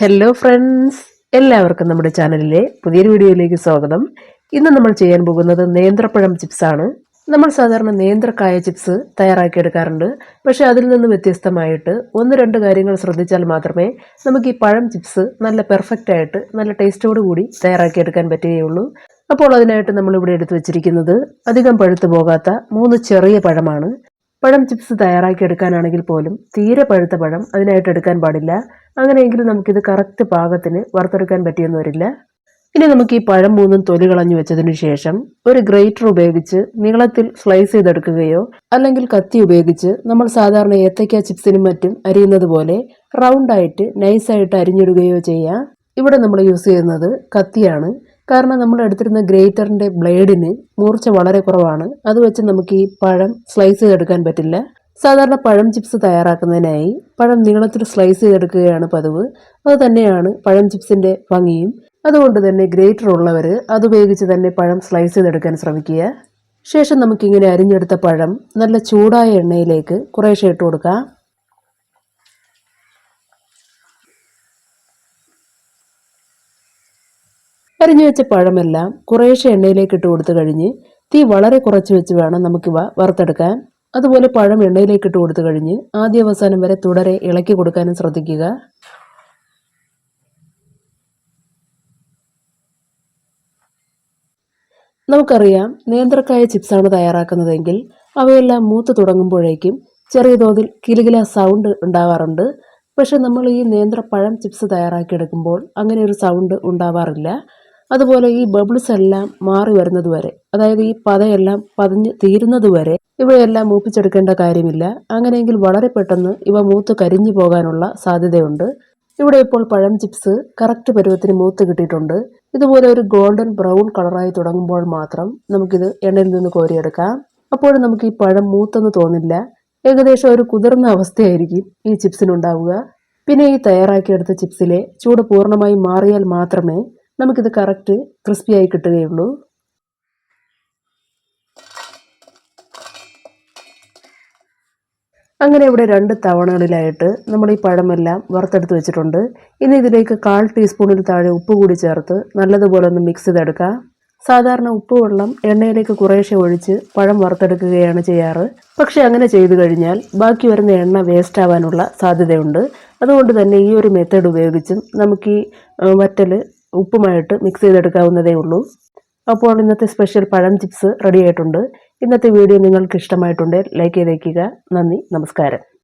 Hello friends എല്ലാവർക്കും നമ്മുടെ ചാനലിലെ പുതിയൊരു വീഡിയോയിലേക്ക് സ്വാഗതം. ഇന്ന് നമ്മൾ ചെയ്യാൻ പോകുന്നത് നേന്ത്രപ്പഴം ചിപ്സ് ആണ്. നമ്മൾ സാധാരണ നേന്ത്രക്കായ ചിപ്സ് തയ്യാറാക്കിയെടുക്കാറുണ്ട്. പക്ഷേ അതിൽ നിന്ന് വ്യത്യസ്തമായിട്ട് ഒന്ന് രണ്ട് കാര്യങ്ങൾ ശ്രദ്ധിച്ചാൽ മാത്രമേ നമുക്ക് ഈ പഴം ചിപ്സ് നല്ല പെർഫെക്റ്റ് ആയിട്ട് നല്ല ടേസ്റ്റോടു കൂടി തയ്യാറാക്കിയെടുക്കാൻ പറ്റുകയുള്ളൂ. അപ്പോൾ അതിനായിട്ട് നമ്മളിവിടെ എടുത്തു വെച്ചിരിക്കുന്നത് അധികം പഴുത്തു പോകാത്ത മൂന്ന് ചെറിയ പഴമാണ്. പഴം ചിപ്സ് തയ്യാറാക്കി എടുക്കാനാണെങ്കിൽ പോലും തീരെ പഴുത്ത പഴം അതിനായിട്ട് എടുക്കാൻ പാടില്ല. അങ്ങനെയെങ്കിൽ നമുക്കിത് കറക്റ്റ് പാകത്തിന് വറുത്തെടുക്കാൻ പറ്റിയെന്ന് വരില്ല ഇനി നമുക്ക് ഈ പഴം മൂന്നും തൊലി കളഞ്ഞു വെച്ചതിനു ശേഷം ഒരു ഗ്രേറ്റർ ഉപയോഗിച്ച് നീളത്തിൽ സ്ലൈസ് ചെയ്തെടുക്കുകയോ അല്ലെങ്കിൽ കത്തി ഉപയോഗിച്ച് നമ്മൾ സാധാരണ ഏത്തയ്ക്ക ചിപ്സിനും മറ്റും അരിയുന്നത് പോലെ റൗണ്ടായിട്ട് നൈസായിട്ട് അരിഞ്ഞിടുകയോ ചെയ്യാം. ഇവിടെ നമ്മൾ യൂസ് ചെയ്യുന്നത് കത്തിയാണ്. കാരണം നമ്മൾ എടുത്തിരുന്ന ഗ്രേറ്ററിന്റെ ബ്ലേഡിന് മൂർച്ച വളരെ കുറവാണ്. അത് വെച്ച് നമുക്ക് ഈ പഴം സ്ലൈസ് ചെയ്തെടുക്കാൻ പറ്റില്ല. സാധാരണ പഴം ചിപ്സ് തയ്യാറാക്കുന്നതിനായി പഴം നീളത്തിൽ സ്ലൈസ് ചെയ്തെടുക്കുകയാണ് പതിവ്. അത് തന്നെയാണ് പഴം ചിപ്സിന്റെ ഭംഗിയും. അതുകൊണ്ട് തന്നെ ഗ്രേറ്റർ ഉള്ളവർ അതുപയോഗിച്ച് തന്നെ പഴം സ്ലൈസ് ചെയ്തെടുക്കാൻ ശ്രമിക്കുക. ശേഷം നമുക്കിങ്ങനെ അരിഞ്ഞെടുത്ത പഴം നല്ല ചൂടായ എണ്ണയിലേക്ക് കുറേശ്ശെ ഇട്ട് കൊടുക്കാം. അരിഞ്ഞു വെച്ച പഴമെല്ലാം കുറേശ്ശെ എണ്ണയിലേക്ക് ഇട്ട് കൊടുത്തു കഴിഞ്ഞ് തീ വളരെ കുറച്ച് വെച്ച് വേണം നമുക്കിവ വറുത്തെടുക്കാൻ. അതുപോലെ പഴം എണ്ണയിലേക്ക് ഇട്ട് കൊടുത്തു കഴിഞ്ഞ് ആദ്യ അവസാനം വരെ തുടരെ ഇളക്കി കൊടുക്കാനും ശ്രദ്ധിക്കുക. നമുക്കറിയാം നേന്ത്രക്കായ ചിപ്സാണ് തയ്യാറാക്കുന്നതെങ്കിൽ അവയെല്ലാം മൂത്ത് തുടങ്ങുമ്പോഴേക്കും ചെറിയ തോതിൽ കിലുകില സൗണ്ട് ഉണ്ടാവാറുണ്ട്. പക്ഷെ നമ്മൾ ഈ നേന്ത്രപ്പഴം ചിപ്സ് തയ്യാറാക്കിയെടുക്കുമ്പോൾ അങ്ങനെ ഒരു സൗണ്ട് ഉണ്ടാവാറില്ല. അതുപോലെ ഈ ബബിൾസ് എല്ലാം മാറി വരുന്നത് വരെ അതായത് ഈ പതയെല്ലാം പതിഞ്ഞ് തീരുന്നത് വരെ ഇവയെല്ലാം മൂപ്പിച്ചെടുക്കേണ്ട കാര്യമില്ല. അങ്ങനെയെങ്കിൽ വളരെ പെട്ടെന്ന് ഇവ മൂത്ത് കരിഞ്ഞു പോകാനുള്ള സാധ്യതയുണ്ട്. ഇവിടെ ഇപ്പോൾ പഴം ചിപ്സ് കറക്റ്റ് പരുവത്തിന് മൂത്ത് കിട്ടിയിട്ടുണ്ട്. ഇതുപോലെ ഒരു ഗോൾഡൻ ബ്രൗൺ കളറായി തുടങ്ങുമ്പോൾ മാത്രം നമുക്കിത് എണ്ണയിൽ നിന്ന് കോരിയെടുക്കാം. അപ്പോഴും നമുക്ക് ഈ പഴം മൂത്തെന്ന് തോന്നില്ല. ഏകദേശം ഒരു കുതിർന്ന അവസ്ഥയായിരിക്കും ഈ ചിപ്സിനുണ്ടാവുക. പിന്നെ ഈ തയ്യാറാക്കിയെടുത്ത ചിപ്സിലെ ചൂട് പൂർണമായി മാറിയാൽ മാത്രമേ നമുക്കിത് കറക്റ്റ് ക്രിസ്പിയായി കിട്ടുകയുള്ളൂ അങ്ങനെ ഇവിടെ രണ്ട് തവണകളിലായിട്ട് നമ്മൾ ഈ പഴമെല്ലാം വറുത്തെടുത്ത് വെച്ചിട്ടുണ്ട്. ഇനി ഇതിലേക്ക് കാൽ ടീസ്പൂണിൽ താഴെ ഉപ്പ് കൂടി ചേർത്ത് നല്ലതുപോലെ ഒന്ന് മിക്സ് ചെയ്തെടുക്കാം. സാധാരണ ഉപ്പ് വെള്ളം എണ്ണയിലേക്ക് കുറേശ്ശെ ഒഴിച്ച് പഴം വറുത്തെടുക്കുകയാണ് ചെയ്യാറ്. പക്ഷെ അങ്ങനെ ചെയ്തു കഴിഞ്ഞാൽ ബാക്കി വരുന്ന എണ്ണ വേസ്റ്റ് ആവാനുള്ള സാധ്യതയുണ്ട്. അതുകൊണ്ട് തന്നെ ഈ ഒരു മെത്തേഡ് ഉപയോഗിച്ചും നമുക്ക് ഈ വറ്റൽ ഉപ്പുമായിട്ട് മിക്സ് ചെയ്തെടുക്കാവുന്നതേ ഉള്ളൂ. അപ്പോൾ ഇന്നത്തെ സ്പെഷ്യൽ പഴം ചിപ്സ് റെഡി ആയിട്ടുണ്ട്. ഇന്നത്തെ വീഡിയോ നിങ്ങൾക്ക് ഇഷ്ടമായിട്ടുണ്ടെങ്കിൽ ലൈക്ക് ചെയ്തേക്കുക. നന്ദി നമസ്കാരം.